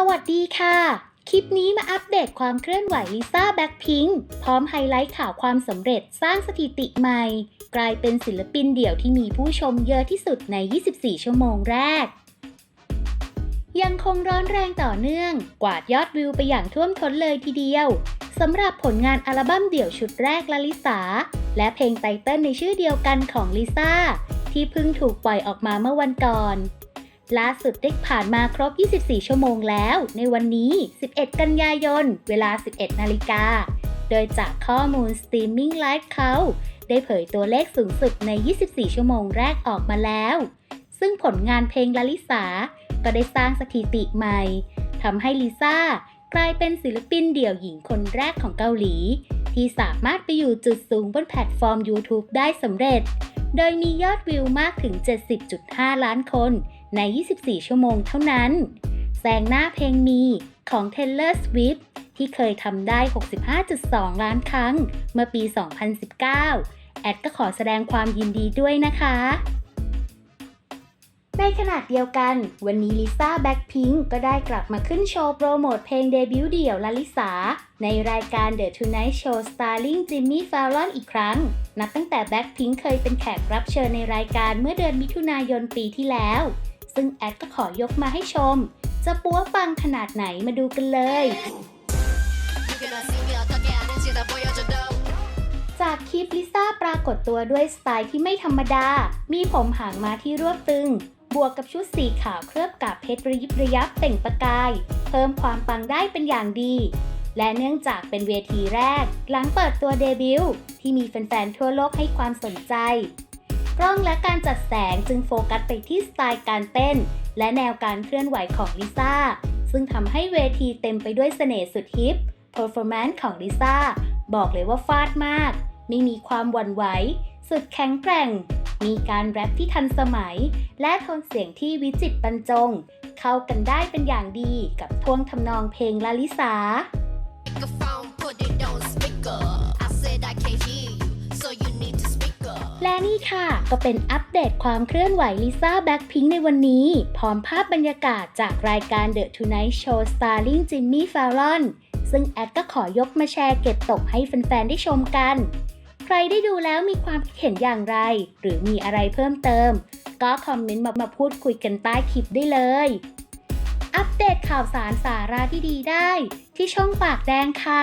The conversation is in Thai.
สวัสดีค่ะ คลิปนี้มาอัปเดตความเคลื่อนไหวลิซ่าแบ็คพิงพร้อมไฮไลท์ข่าวความสำเร็จสร้างสถิติใหม่ กลายเป็นศิลปินเดี่ยวที่มีผู้ชมเยอะที่สุดใน 24 ชั่วโมงแรก ยังคงร้อนแรงต่อเนื่อง กวาดยอดวิวไปอย่างท่วมท้นเลยทีเดียวสำหรับผลงานอัลบั้มเดี่ยวชุดแรกลลิสาและเพลงไตเติ้ลในชื่อเดียวกันของลิซ่าที่เพิ่งถูกปล่อยออกมาเมื่อวันก่อน ล่าสุดได้ผ่านมาครบ 24 ชั่วโมงแล้ว ในวันนี้ 11 กันยายน เวลา 11 นาฬิกา โดยจากข้อมูลสตรีมมิ่งไลฟ์เขาได้เผยตัวเลขสูงสุดใน 24 ชั่วโมงแรกออกมาแล้ว ซึ่งผลงานเพลงลาลิสา ก็ได้สร้างสถิติใหม่ทำให้ลิซ่ากลายเป็นศิลปินเดี่ยวหญิงคนแรกของเกาหลี ที่สามารถไปอยู่จุดสูงบนแพลตฟอร์ม YouTube ได้สำเร็จ โดยมียอดวิวมากถึง 70.5 ล้านคน ใน 24 ชั่วโมงเท่านั้น แซงหน้าเพลงมีของ Taylor Swift ที่เคยทำได้ 65.2 ล้านครั้ง เมื่อปี 2019 แอดก็ขอแสดงความยินดีด้วยนะคะ ในขณะเดียวกัน วันนี้ลิซ่าแบ็คพิงก็ได้กลับมาขึ้นโชว์โปรโมทเพลงเดบิวต์เดี่ยวลาลิสาในรายการ The Tonight Show Starring Jimmy Fallon อีกครั้ง นับตั้งแต่แบ็คพิงเคยเป็นแขกรับเชิญในรายการเมื่อเดือนมิถุนายนปีที่แล้ว ซึ่งแอดก็ขอยกมาให้ชม จะปัวปังขนาดไหนมาดูกันเลย จากคลิปลิซ่าปรากฏตัวด้วยสไตล์ที่ไม่ธรรมดา มีผมหางมาที่รวบตึง บวกกับชุดสีขาวเคลือบกับเพชรประยิบระยับเต่งประกาย เพิ่มความปังได้เป็นอย่างดีและเนื่องจากเป็นเวทีแรก หลังเปิดตัวเดบิวต์ที่มีแฟนๆทั่วโลกให้ความสนใจ กล้องและการจัดแสงจึงโฟกัสไปที่สไตล์การเต้น และแนวการเคลื่อนไหวของลิซ่า ซึ่งทำให้เวทีเต็มไปด้วยเสน่ห์สุดฮิปเพอร์ฟอร์แมนซ์ของลิซ่า บอกเลยว่าฟาดมาก ไม่มีความหวั่นไหว สุดแข็งแกร่ง มีการแรปที่ทันสมัย และโทนเสียงที่วิจิตรบรรจง เข้ากันได้เป็นอย่างดีกับท่วงทำนองเพลงลาลิสา นี่ค่ะ ก็เป็นอัปเดตความเคลื่อนไหวลิซ่าแบ็คพิงในวันนี้ พร้อมภาพบรรยากาศจากรายการ The Tonight Show Starring Jimmy Fallon ซึ่งแอดก็ขอยกมาแชร์เก็บตกให้แฟนๆได้ชมกัน ใครได้ดูแล้วมีความคิดเห็นอย่างไร หรือมีอะไรเพิ่มเติม ก็คอมเมนต์มามาพูดคุยกันใต้คลิปได้เลย อัปเดตข่าวสารสาระที่ดีได้ ที่ช่องปากแดงค่ะ